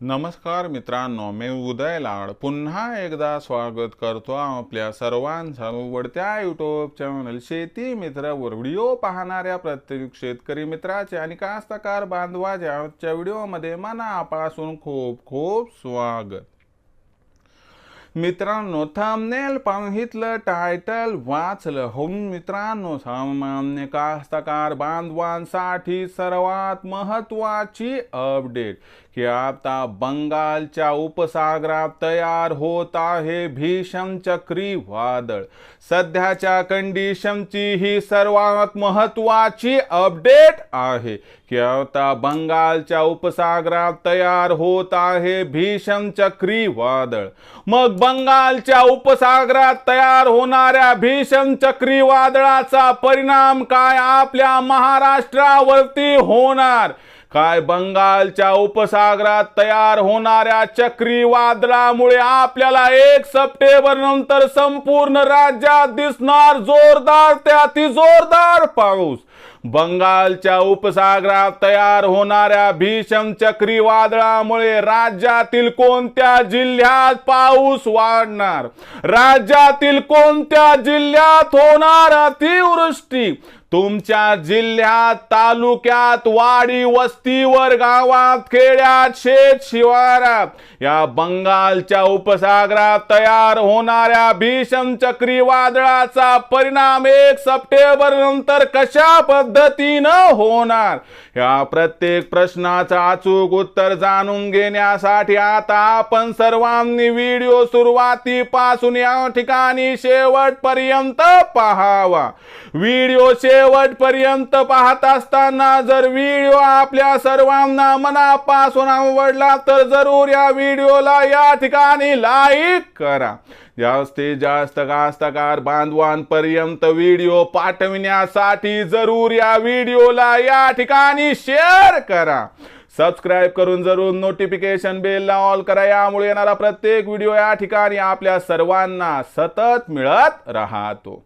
नमस्कार मित्रांनो मी उदय लाड. पुन्हा एकदा स्वागत करतो आपल्या सर्वांचं आवडत्या युट्यूब चॅनल शेती मित्र व्हिडिओ पाहणाऱ्या प्रत्येक शेतकरी मित्राचे आणि कास्तकार बांधवाच्या आजच्या व्हिडिओमध्ये मनापासून खूप खूप स्वागत. मित्रांनो थांबनेल पाहितलं टायटल वाचलं. हो मित्रांनो सामान्य कास्तकार बांधवांसाठी सर्वात महत्वाची अपडेट की आता बंगालच्या उपसागरात तयार होत आहे भीषण चक्रीवादळ. सध्याच्या कंडिशनची ही सर्वात महत्वाची अपडेट आहे की आता बंगालच्या उपसागरात तयार होत आहे भीषण चक्रीवादळ. मग बंगालच्या उपसागरात तयार होणाऱ्या भीषण चक्रीवादळाचा परिणाम काय आपल्या महाराष्ट्रावरती होणार? काय बंगालच्या उपसागरात तयार होणाऱ्या चक्रीवादळामुळे आपल्याला एक सप्टेंबर नंतर संपूर्ण राज्यात दिसणार जोरदार ते अति जोरदार पाऊस. बंगालच्या उपसागरात तयार होणाऱ्या भीषण चक्रीवादळामुळे राज्यातील कोणत्या जिल्ह्यात पाऊस वाढणार? राज्यातील कोणत्या जिल्ह्यात होणार अतिवृष्टी? तुमच्या जिल्ह्यात तालुक्यात वाडी वस्तीवर गावात खेड्यात शेत शिवारात या बंगालच्या उपसागरात तयार होणाऱ्या भीषण चक्रीवादळाचा परिणाम एक सप्टेंबर नंतर कशा पद्धतीनं होणार? या प्रत्येक प्रश्नाचं अचूक उत्तर जाणून घेण्यासाठी आता आपण सर्वांनी व्हिडिओ सुरुवातीपासून या ठिकाणी शेवटपर्यंत पाहावा. व्हिडिओ शेवटपर्यंत पाहत असताना जर व्हिडिओ आपल्या सर्वांना मनापासून आवडला तर जरूर या व्हिडिओला या ठिकाणी लाईक करा. जास्तीत जास्त कास्तकार बांधवांपर्यंत व्हिडिओ पाठविण्यासाठी जरूर या व्हिडिओला या ठिकाणी शेअर करा. सबस्क्राईब करून जरूर नोटिफिकेशन बेलला ऑल करा. यामुळे येणारा प्रत्येक व्हिडिओ या ठिकाणी आपल्या सर्वांना सतत मिळत राहतो.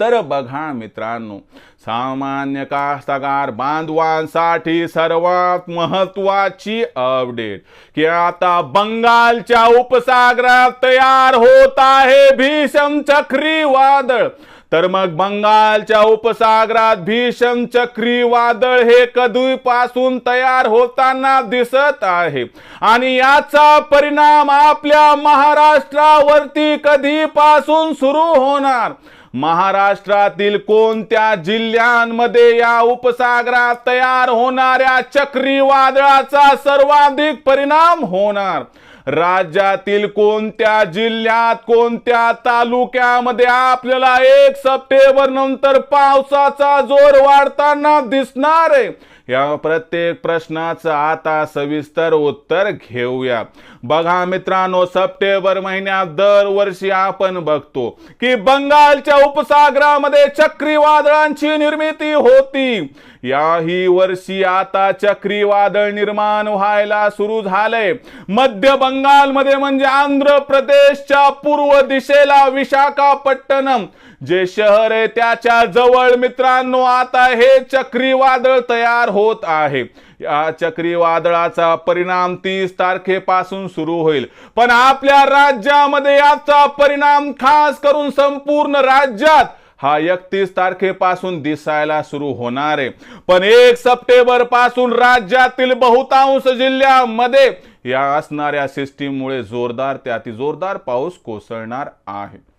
तर बघा मित्रांनो. सामान्य कास्तकार बांधवांसाठी सर्वात महत्वाची अपडेट की आता बंगालच्या उपसागरात तयार होत आहे भीषण चक्रीवादळ. तर मग बंगालच्या उपसागरात भीषण चक्रीवादळ हे कधीपासून तयार होताना दिसत आहे? आणि याचा परिणाम आपल्या महाराष्ट्रावरती कधीपासून सुरू होणार? महाराष्ट्रातील कोणत्या जिल्ह्यांमध्ये या उपसागरात तयार होणाऱ्या चक्रीवादळाचा सर्वाधिक परिणाम होणार? राज्यातील कोणत्या जिल्ह्यात कोणत्या तालुक्यामध्ये आपल्याला एक सप्टेंबर नंतर पावसाचा जोर वाढताना दिसणार आहे? या प्रत्येक प्रश्नाचं आता सविस्तर उत्तर घेऊया. बघा मित्रांनो सप्टेंबर महिन्यात दरवर्षी आपण बघतो की बंगालच्या उपसागरामध्ये चक्रीवादळांची निर्मिती होती. याही वर्षी आता चक्रीवादळ निर्माण व्हायला सुरू झालंय. मध्य बंगालमध्ये म्हणजे आंध्र प्रदेशच्या पूर्व दिशेला विशाखापट्टणम जे शहर आहे त्याच्याजवळ. मित्रांनो आता हे चक्रीवादळ तयार होत आहे. या चक्रीवादळाचा परिणाम तीस तारखेपासून सुरू होईल. पण आपल्या राज्यामध्ये याचा परिणाम खास करून संपूर्ण राज्यात हा एकतीस तारखेपासून दिसायला सुरू होणार आहे. पण एक सप्टेंबरपासून राज्यातील बहुतांश जिल्ह्यामध्ये या असणाऱ्या सिस्टीममुळे जोरदार ते अति जोरदार पाऊस कोसळणार आहे.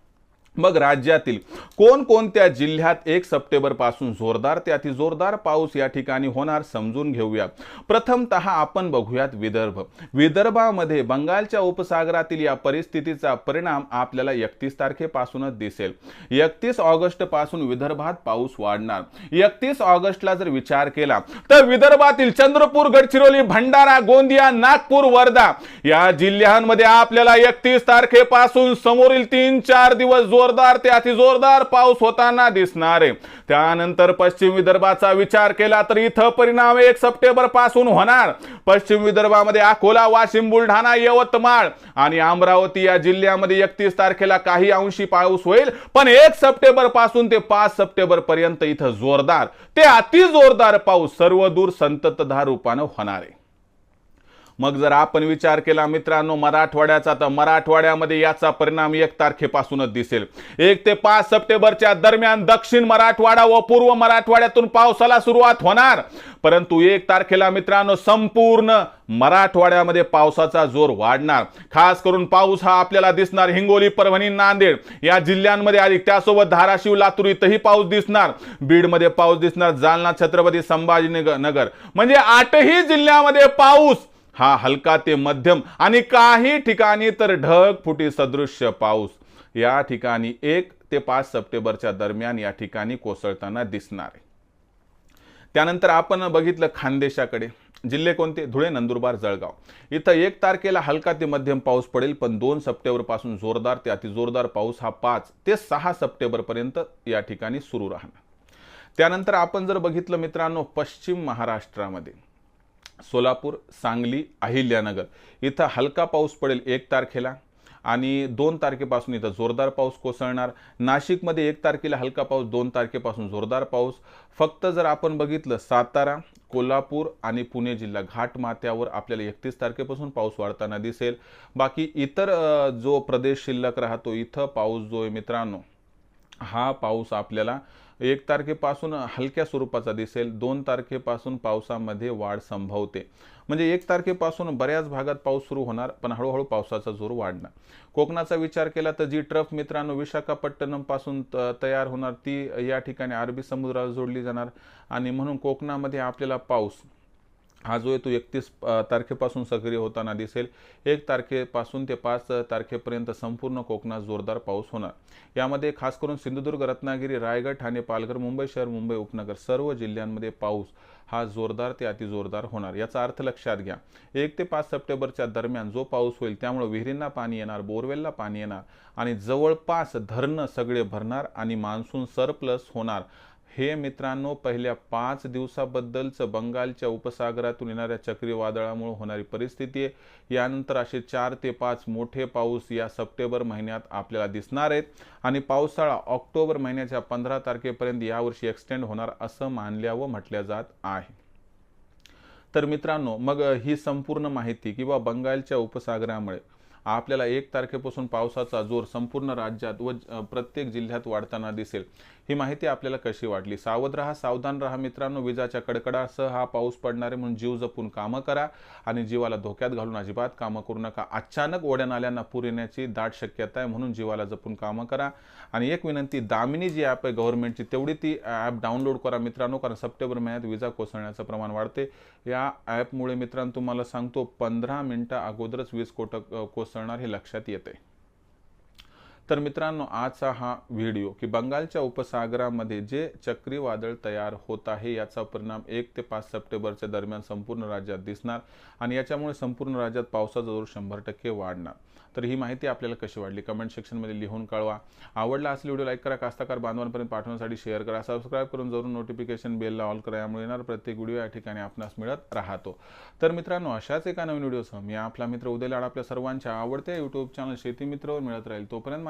मग राज्यातील कोणकोणत्या जिल्ह्यात एक सप्टेंबरपासून जोरदार ते अति जोरदार पाऊस या ठिकाणी होणार समजून घेऊया. प्रथमतः आपण बघूयात विदर्भ. विदर्भामध्ये बंगालच्या उपसागरातील या परिस्थितीचा परिणाम आपल्याला एकतीस तारखेपासूनच दिसेल. एकतीस ऑगस्टपासून विदर्भात पाऊस वाढणार. एकतीस ऑगस्टला जर विचार केला तर विदर्भातील चंद्रपूर गडचिरोली भंडारा गोंदिया नागपूर वर्धा या जिल्ह्यांमध्ये आपल्याला एकतीस तारखेपासून समोरील तीन चार दिवस जोर जोरदार ते अति जोरदार पाऊस होताना दिसणार. आहे त्यानंतर पश्चिम विदर्भाचा विचार केला तर इथं परिणाम एक सप्टेंबरपासून होणार. पश्चिम विदर्भामध्ये अकोला वाशिम बुलढाणा यवतमाळ आणि अमरावती या जिल्ह्यामध्ये एकतीस तारखेला काही अंशी पाऊस होईल पण एक सप्टेंबरपासून ते पाच सप्टेंबर पर्यंत इथं जोरदार ते अति जोरदार पाऊस सर्व दूर संततधार रूपानं होणार. आहे मग जर आपण विचार केला मित्रांनो मराठवाड्याचा तर मराठवाड्यामध्ये याचा परिणाम एक तारखेपासूनच दिसेल. एक ते पाच सप्टेंबरच्या दरम्यान दक्षिण मराठवाडा व पूर्व मराठवाड्यातून पावसाला सुरुवात होणार. परंतु एक तारखेला मित्रांनो संपूर्ण मराठवाड्यामध्ये पावसाचा जोर वाढणार. खास करून पाऊस हा आपल्याला दिसणार हिंगोली परभणी नांदेड या जिल्ह्यांमध्ये अधिक त्यासोबत धाराशिव लातूर इथंही पाऊस दिसणार. बीडमध्ये पाऊस दिसणार जालना छत्रपती संभाजीनगर. नगर म्हणजे आठही जिल्ह्यामध्ये पाऊस हा हलका ते मध्यम आणि काही ठिकाणी तर ढग फुटी सदृश्य पाऊस. या ठिकाणी एक ते पाच सप्टेंबरच्या दरम्यान या ठिकाणी कोसळताना दिसणार आहे. त्यानंतर आपण बघितलं खानदेशाकडे. जिल्हे कोणते? धुळे नंदुरबार जळगाव. इथं एक तारखेला हलका ते मध्यम पाऊस पडेल पण दोन सप्टेंबरपासून जोरदार ते अतिजोरदार पाऊस हा पाच ते सहा सप्टेंबर पर्यंत या ठिकाणी सुरू राहणार. त्यानंतर आपण जर बघितलं मित्रांनो पश्चिम महाराष्ट्रामध्ये. सोलापूर सांगली अहिल्यानगर. इथं हलका पाऊस पडेल एक तारखेला आणि दोन तारखेपासून इथं जोरदार पाऊस कोसळणार. नाशिकमध्ये एक तारखेला हलका पाऊस दोन तारखेपासून जोरदार पाऊस. फक्त जर आपण बघितलं सातारा कोल्हापूर आणि पुणे जिल्हा घाटमाथ्यावर आपल्याला एकतीस तारखेपासून पाऊस वाढताना दिसेल. बाकी इतर जो प्रदेश शिल्लक राहतो इथं पाऊस जो आहे मित्रांनो हा पाऊस आपल्याला एक तारखेपासून हलक्या स्वरूपाचा दिसेल दोन तारखेपासून पावसामध्ये वाढ संभवते. म्हणजे एक तारखेपासून बऱ्याच भागात पाऊस सुरू होणार पण हळूहळू पावसाचा जोर वाढणार. कोकणाचा विचार केला तर जी ट्रफ मित्रांनो विशाखापट्टणमपासून त- तयार होणार ती या ठिकाणी अरबी समुद्राला जोडली जाणार. आणि म्हणून कोकणामध्ये आपल्याला पाऊस हा जो आहे तो एकतीस तारखेपासून सक्रिय होताना दिसेल. एक तारखेपासून ते पाच तारखेपर्यंत संपूर्ण कोकणात जोरदार पाऊस होणार. यामध्ये खास करून सिंधुदुर्ग रत्नागिरी रायगड ठाणे पालघर मुंबई शहर मुंबई उपनगर सर्व जिल्ह्यांमध्ये पाऊस हा जोरदार ते अतिजोरदार होणार. याचा अर्थ लक्षात घ्या. एक ते पाच सप्टेंबरच्या दरम्यान जो पाऊस होईल त्यामुळे विहिरींना पाणी येणार बोरवेलला पाणी येणार आणि जवळपास धरणं सगळे भरणार आणि मान्सून सरप्लस होणार हे मित्रांनो पहिल्या पाच दिवसाबद्दलचं बंगालच्या उपसागरातून येणाऱ्या चक्रीवादळामुळे होणारी परिस्थिती आहे. यानंतर असे चार ते पाच मोठे पाऊस या सप्टेंबर महिन्यात आपल्याला दिसणार आहेत. आणि पावसाळा ऑक्टोबर महिन्याच्या पंधरा तारखेपर्यंत यावर्षी एक्सटेंड होणार असं मानल्या व म्हटल्या जात आहे. तर मित्रांनो मग ही संपूर्ण माहिती किंवा बंगालच्या उपसागरामुळे आपल्याला एक तारखेपासून पावसाचा जोर संपूर्ण राज्यात व प्रत्येक जिल्ह्यात वाढताना दिसेल. ही माहिती आपल्याला कशी वाटली? सावध राहा सावधान राहा मित्रांनो. विजाच्या कडकडासह हा पाऊस पडणार आहे म्हणून जीव जपून कामं करा आणि जीवाला धोक्यात घालून अजिबात कामं करू नका. अचानक ओढ्या नाल्यांना पूर येण्याची दाट शक्यता आहे म्हणून जीवाला जपून कामं करा. आणि एक विनंती दामिनी जी ॲप आहे गव्हर्नमेंटची तेवढी ती ॲप डाउनलोड करा मित्रांनो कारण सप्टेंबर महिन्यात विजा कोसळण्याचं प्रमाण वाढते. या ॲपमुळे मित्रांनो तुम्हाला सांगतो पंधरा मिनटं अगोदरच वीज कोटक कोसळणार हे लक्षात येते तर मित्रांनो आजचा हा व्हिडिओ की बंगालच्या उपसागरामध्ये जे चक्रीवादळ तयार होत आहे याचा परिणाम एक ते पाच सप्टेंबरच्या दरम्यान संपूर्ण राज्यात दिसणार आणि याच्यामुळे संपूर्ण राज्यात पावसाचा जोर शंभर टक्के वाढणार. तर ही माहिती आपल्याला कशी वाटली? कमेंट सेक्शनमध्ये लिहून कळवा. आवडला असेल व्हिडिओ लाईक करा. कास्ताकार बांधवांपर्यंत पाठवण्यासाठी शेअर करा. सबस्क्राईब करून जरूर नोटिफिकेशन बेलला ऑल करा. यामुळे येणार प्रत्येक व्हिडिओ या ठिकाणी आपणास मिळत राहतो. तर मित्रांनो अशाच एका नवीन व्हिडिओसह मी आपला मित्र उदय लाड आपल्या सर्वांच्या आवडत्या युट्यूब चॅनल शेती मित्रवर मिळत राहील. तोपर्यंत